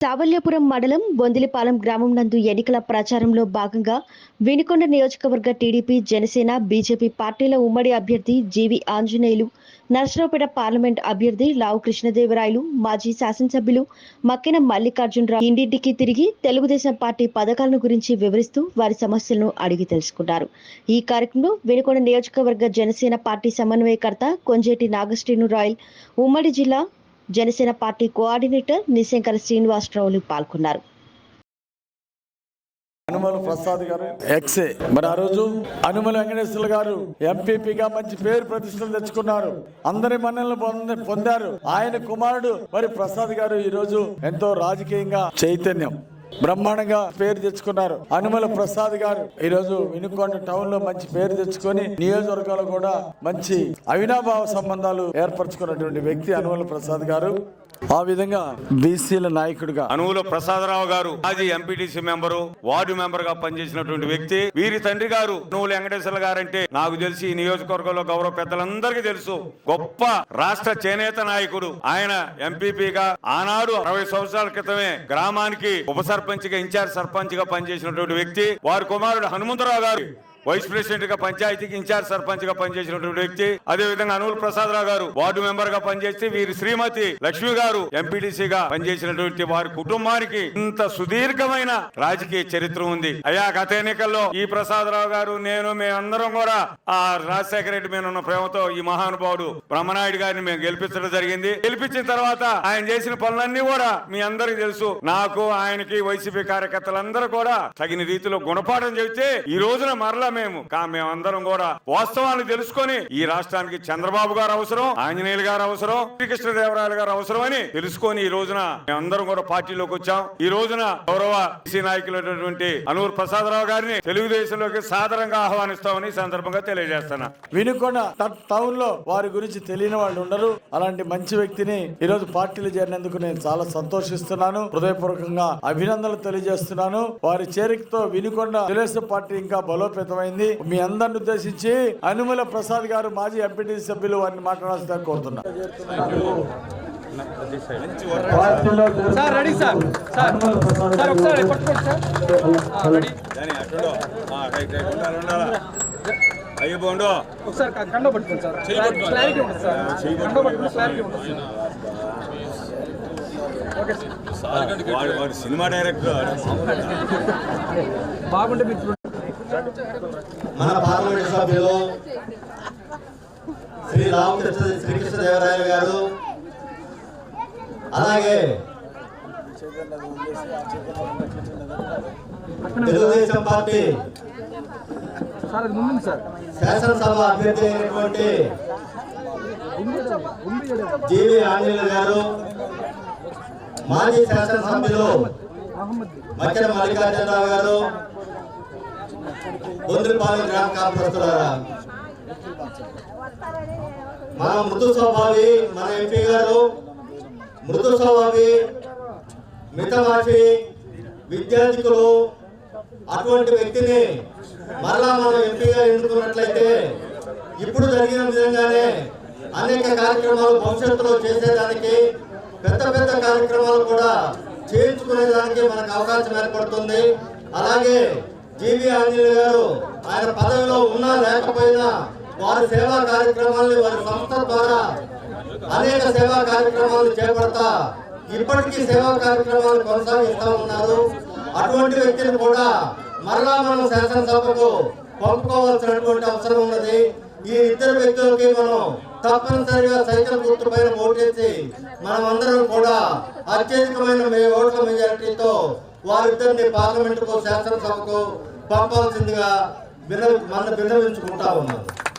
సావల్యపురం మండలం బొందిలిపాలెం గ్రామం నందు ఎన్నికల ప్రచారంలో భాగంగా వినుకొండ నియోజకవర్గ టీడీపీ జనసేన బీజేపీ పార్టీల ఉమ్మడి అభ్యర్థి జీవి ఆంజనేయులు నరసరావుపేట పార్లమెంట్ అభ్యర్థి లావు కృష్ణదేవరాయలు మాజీ శాసనసభ్యులు మక్కిన మల్లికార్జునరావు ఇంటింటికి తిరిగి తెలుగుదేశం పార్టీ పథకాలను గురించి వివరిస్తూ వారి సమస్యలను అడిగి తెలుసుకున్నారు. ఈ కార్యక్రమంలో వినుకొండ నియోజకవర్గ జనసేన పార్టీ సమన్వయకర్త కొంజేటి నాగశ్రీను రాయల్ ఉమ్మడి జిల్లా జనసేన పార్టీ కోఆర్డినేటర్ నిశంకర శ్రీనివాసరావులు పాల్గొన్నారు. అనుమల ప్రసాద్ గారు. ఎక్సే. మరి ఆ రోజు అనుమల వెంకటేశ్వర గారు ఎంపీపీగా మంచి పేరు ప్రతిష్టలు తెచ్చుకున్నారు. అందరి మన్నలను పొంద- పొందారు. ఆయన కుమారుడు మరి ప్రసాద్ గారు ఈ రోజు ఎంతో రాజకీయంగా చైతన్యం. బ్రహ్మాండంగా పేరు తెచ్చుకున్నారు. అనుమల ప్రసాద్ గారు ఈరోజు వినుకొండ టౌన్లో మంచి పేరు తెచ్చుకొని నియోజకవర్గాలు కూడా మంచి అవినాభావ సంబంధాలు ఏర్పరచుకున్నటువంటి వ్యక్తి అనుమల ప్రసాద్ గారు. ఆ విధంగా బీసీల నాయకుడిగా అనువుల ప్రసాదరావు గారు మాజీ ఎంపీటీసీ మెంబరు వార్డు మెంబర్గా పనిచేసినటువంటి వ్యక్తి. వీరి తండ్రి గారు అనువుల వెంకటేశ్వర గారంటే నాకు తెలిసి ఈ నియోజకవర్గంలో గౌరవ పెద్దలందరికీ తెలుసు. గొప్ప రాష్ట్ర చేనేత నాయకుడు. ఆయన ఎంపీపీగా ఆనాడు అరవై సంవత్సరాల క్రితమే గ్రామానికి ఉప సర్పంచ్గా ఇన్ఛార్జ్ సర్పంచ్గా పనిచేసినటువంటి వ్యక్తి వారి కుమారుడు హనుమంతరావు గారు. వైస్ ప్రెసిడెంట్గా పంచాయతీకి ఇన్ఛార్జ్ సర్పంచ్గా పనిచేసినటువంటి వ్యక్తి అదే విధంగా అనూల్ ప్రసాద్ రావు గారు వార్డు మెంబర్గా పనిచేసి వీరి శ్రీమతి లక్ష్మి గారు ఎంపీడీసీ గా పనిచేసినటువంటి వారి కుటుంబానికి ఇంత సుదీర్ఘమైన రాజకీయ చరిత్ర ఉంది. అయ్యా గత ఎన్నికల్లో ఈ ప్రసాదరావు గారు నేను మేమందరం కూడా ఆ రాజశేఖర రెడ్డి మీద ఉన్న ప్రేమతో ఈ మహానుభావుడు బ్రహ్మనాయుడు గారిని మేము గెలిపించడం జరిగింది. గెలిపించిన తర్వాత ఆయన చేసిన పనులన్నీ కూడా మీ అందరికి తెలుసు. నాకు ఆయనకి వైసీపీ కార్యకర్తలందరూ కూడా తగిన రీతిలో గుణపాఠం చెబితే ఈ రోజున మరలా మేము. కానీ మేమందరం కూడా వాస్తవాన్ని తెలుసుకొని ఈ రాష్ట్రానికి చంద్రబాబు గారు అవసరం ఆంజనేయులు గారు అవసరం శ్రీకృష్ణదేవరాయలు గారు అవసరం అని తెలుసుకొని ఈ రోజున మేమందరం కూడా పార్టీలోకి వచ్చాం. ఈ రోజున గౌరవ బీసీ నాయకులైనటువంటి అనూర్ ప్రసాదరావు గారిని తెలుగుదేశంలోకి సాధారణంగా ఆహ్వానిస్తామని సందర్భంగా తెలియజేస్తున్నా. వినుకొండ టౌన్లో వారి గురించి తెలియని వాళ్ళు ఉండరు. అలాంటి మంచి వ్యక్తిని ఈ రోజు పార్టీలు చేరినందుకు నేను చాలా సంతోషిస్తున్నాను. హృదయపూర్వకంగా అభినందనలు తెలియజేస్తున్నాను. వారి చేరికతో వినుకొండ తెలుగుదేశం పార్టీ ఇంకా బలోపేతమైంది మీ అందరిని ఉద్దేశించి అనుమల ప్రసాద్ గారు మాజీ ఎంపీటీ సభ్యులు వారిని మాట్లాడాల్సిందిగా కోరుతున్నా. Sir ready sir. Sir sir ఒకసారి పట్టుకోండి సార్. ఆ, రెడీ. అయ్యో బోండు ఒకసారి క- కండ పట్టుకోండి సార్. క్లారిటీ ఉంటుంది సార్. కండ పట్టుకుని క్లారిటీ ఉంటుంది ఓకే సార్. వాడు వాడు సినిమా డైరెక్టర్. బాగుంటే మన పార్లమెంట్ సభ్యులు శ్రీ రామకృష్ణ శ్రీకృష్ణదేవరాయలు గారు. అలాగే తెలుగుదేశం పార్టీ శాసనసభ అభ్యర్థి అయినటువంటి జీవి ఆంజనేయులు గారు మాజీ శాసనసభ్యులు మధ్య మల్లికార్జునరావు గారు బొందిరిపాలెం గ్రామ కాపురస్తులారా మన మృదు స్వభావి మన ఎంపీ గారు మృదు స్వభావి మితమాషి విద్యార్థికులు అటువంటి వ్యక్తిని మరలా మనం ఎంపీగా ఎన్నుకున్నట్లయితే ఇప్పుడు జరిగిన విధంగానే అనేక కార్యక్రమాలు భవిష్యత్తులో చేసేదానికి పెద్ద పెద్ద కార్యక్రమాలు కూడా చేయించుకునేదానికి మనకు అవకాశం ఏర్పడుతుంది. అలాగే జీవి ఆంజనేయులు గారు ఆయన పదవిలో ఉన్నా లేకపోయినా వారి సేవా కార్యక్రమాల్ని వారి సంస్థ ద్వారా అనేక సేవా కార్యక్రమాలు చేపడతా ఇప్పటికీ సేవా కార్యక్రమాలు కొనసాగిస్తా ఉన్నారు. అటువంటి వ్యక్తిని కూడా మరలా మనం శాసనసభకు పంపుకోవాల్సినటువంటి అవసరం ఉన్నది. ఈ ఇద్దరు వ్యక్తులకి మనం తప్పనిసరిగా సైకిల్ గుర్తు పైన ఓటేసి మనం అందరం కూడా అత్యధికమైన ఓట్ల మెజారిటీతో వారిద్దరిని పార్లమెంటుకు శాసనసభకు పంపాల్సిందిగా విన మన విన్నవించుకుంటా ఉన్నారు